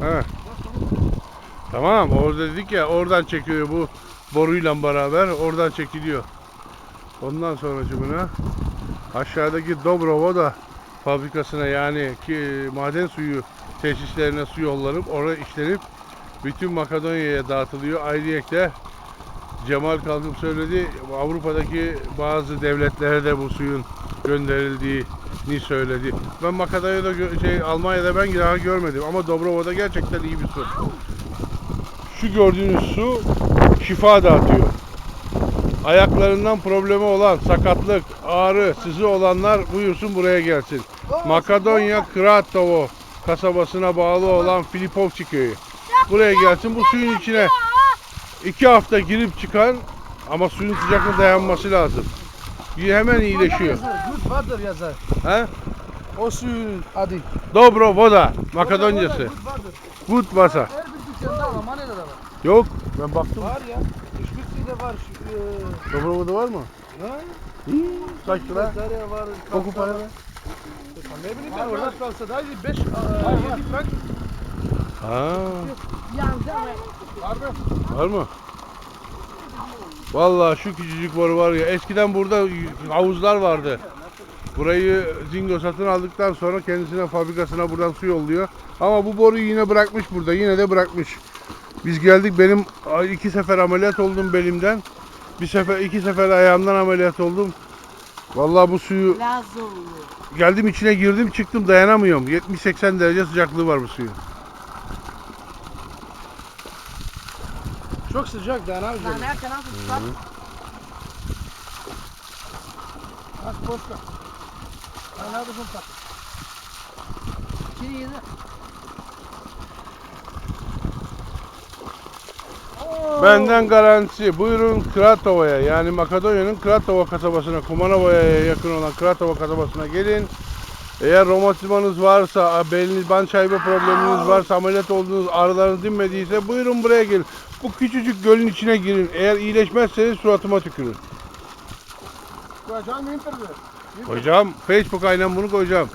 He. Tamam orada dedik ya oradan çekiyor bu boruyla beraber oradan çekiliyor. Ondan sonra cümle aşağıdaki Dobrovoda fabrikasına yani ki maden suyu tesislerine su yollanıp oraya işlenip bütün Makedonya'ya dağıtılıyor. Ayrıca Cemal kalkıp söyledi Avrupa'daki bazı devletlere de bu suyun gönderildiğini söyledi. Ben Makedonya'da gö- şey Almanya'da ben daha görmedim ama Dobrovo'da gerçekten iyi bir su. Şu gördüğünüz su şifa dağıtıyor. Ayaklarından problemi olan, sakatlık, ağrı, sızı olanlar buyursun buraya gelsin. Makedonya Kratovo kasabasına bağlı olan Filipovçi köyü. Buraya gelsin bu suyun içine iki hafta girip çıkan ama suyun sıcaklığı dayanması lazım. Hemen iyileşiyor. Water yazar. He? O suyun adı. Dobro voda Makedoncası. Good water. Good vasa. Her bir dükkanda Almanya'da da var. Yok ben baktım. Var ya. Üsküp'te de var. Şu, e, Dobro voda var mı? ha? Kaç lira? Sakarya var. Koku para var. ne? Bileyim ben orada kalsa da 5 7 frank. Ha, Var mı? var mı? Vallahi şu küçücük boru var ya. Eskiden burada havuzlar vardı. Burayı Zingo satın aldıktan sonra kendisine fabrikasına buradan su yolluyor. Ama bu boruyu yine bırakmış burada. Yine de bırakmış. Biz geldik benim iki sefer ameliyat oldum belimden. Bir sefer iki sefer ayağımdan ameliyat oldum. Vallahi bu suyu Lazım. geldim içine girdim çıktım dayanamıyorum. 70-80 derece sıcaklığı var bu suyun. Çok sıcak da ne yapacağım? Ben her tarafı tutsak. Bak posta. Ben ne yapacağım tak? İçeri yedi. Benden garantisi. Buyurun Kratova'ya yani Makedonya'nın Kratova kasabasına, Kumanova'ya yakın olan Kratova kasabasına gelin. Eğer romatizmanız varsa, beliniz ban şaibe probleminiz varsa, ameliyat olduğunuz ağrılarınız dinmediyse buyurun buraya gelin. Bu küçücük gölün içine girin. Eğer iyileşmezseniz suratıma tükürün. Koyacağım interview. Hocam Facebook aynen bunu koyacağım.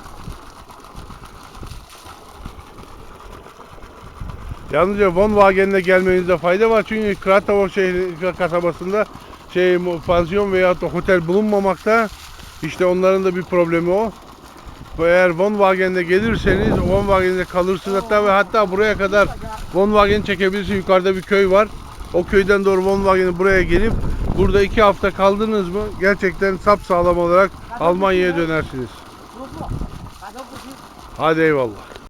Yalnızca Volkswagen'le gelmenizde fayda var çünkü Kratova şehri kasabasında şey pansiyon veya da otel bulunmamakta. İşte onların da bir problemi o. Eğer Volkswagen'de gelirseniz Volkswagen'de kalırsınız hatta ve hatta buraya kadar Volkswagen çekebilirsiniz. Yukarıda bir köy var. O köyden doğru Volkswagen'e buraya gelip burada iki hafta kaldınız mı gerçekten sap sağlam olarak Almanya'ya dönersiniz. Hadi eyvallah.